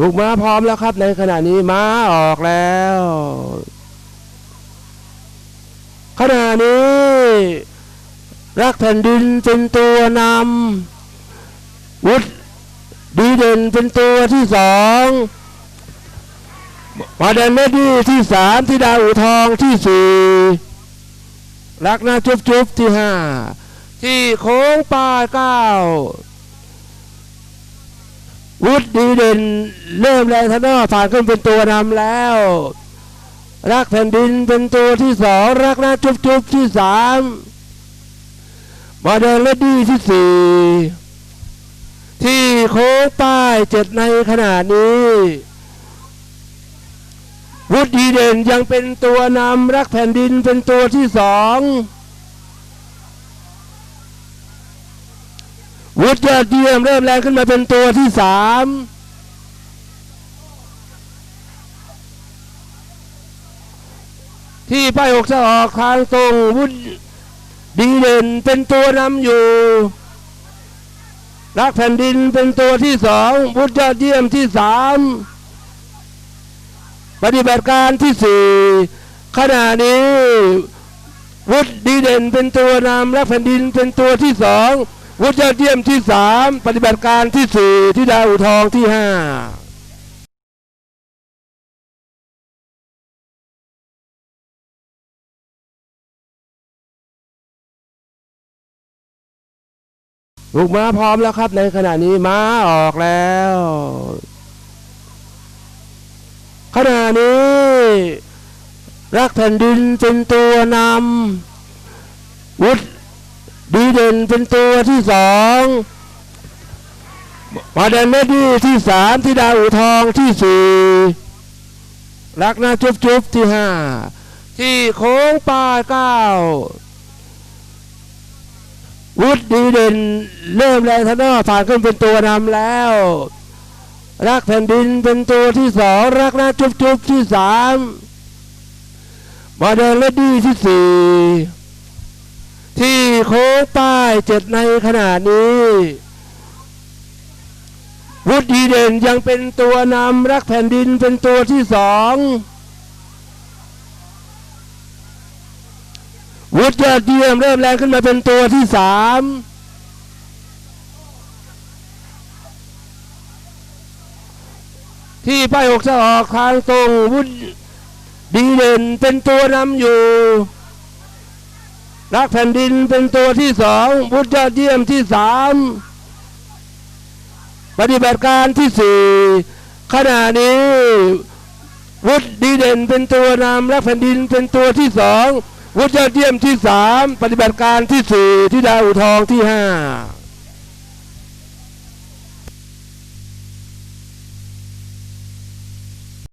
ลูกม้าพร้อมแล้วครับ ในขณะนี้ม้าออกแล้ว ขณะนี้ รักแผ่นดินเป็นตัวนำวุฒดีเด่นเป็นตัวที่สองมาเดนเมดี้ที่สามที่ดาวอูทองที่สี่รักนาจุบจุบที่ห้าที่โค้งป้ายเก้า วุฒดีเด่นเริ่มแรงทนอผ่านขึ้นเป็นตัวนำแล้ว รักแผ่นดินเป็นตัวที่สองรักนาจุบจุบที่สามมาเดินเมดี้ที่สี่ที่โค้งป้ายเจ็ดในขณะนี้ วุฒิดีเด่นยังเป็นตัวนำรักแผ่นดินเป็นตัวที่สอง วุฒิยอดเยี่ยมเริ่มแรงขึ้นมาเป็นตัวที่สามที่ป้ายหกจะออกทางตรงวุฒิดีเด่นเป็นตัวนำอยู่ รักแผ่นดินเป็นตัวที่สองพุทธยอดเยี่ยมที่สามปฏิบัติการที่สี่ขณะนี้ วุฒิดีเด่นเป็นตัวนำรักแผ่นดินเป็นตัวที่สอง วุฒิยอดเยี่ยมที่สามปฏิบัติการที่สี่ที่ดาวทองที่ห้าลูกม้าพร้อมแล้วครับ ในขณะนี้ม้าออกแล้ว ขณะนี้ รักแผ่นดินเป็นตัวนำวุฒิ ดีเด่นเป็นตัวที่สองมาเดนเมดี้ที่สามที่ดาวอูทองที่สี่รักนาจุบจุบที่ห้าที่โค้งป้ายเก้าวุฒิดีเด่นเริ่มแรงทนอผ่านขึ้นเป็นตัวนำแล้ว รักแผ่นดินเป็นตัวที่สองรักนาจุบจุบที่สามมาเดนเลดี้ที่สี่ โค้งป้ายเจ็ดในขณะนี้ วุฒิเด่นยังเป็นตัวนำรักแผ่นดินเป็นตัวที่สองวุฒิยอดเยี่ยมเริ่มแรงขึ้นมาเป็นตัวที่สามที่ป้ายหกจะออกทางตรงวุฒิดีเด่นเป็นตัวนำอยู่ รักแผ่นดินเป็นตัวที่สองวุฒิยอดเยี่ยมที่สามปฏิบัติการที่สี่ขณะนี้วุฒิดีเด่นเป็นตัวนำรักแผ่นดินเป็นตัวที่สองวุฒิยอดเยี่ยมที่สามปฏิบัติการที่สี่ที่ดาวทองที่ห้า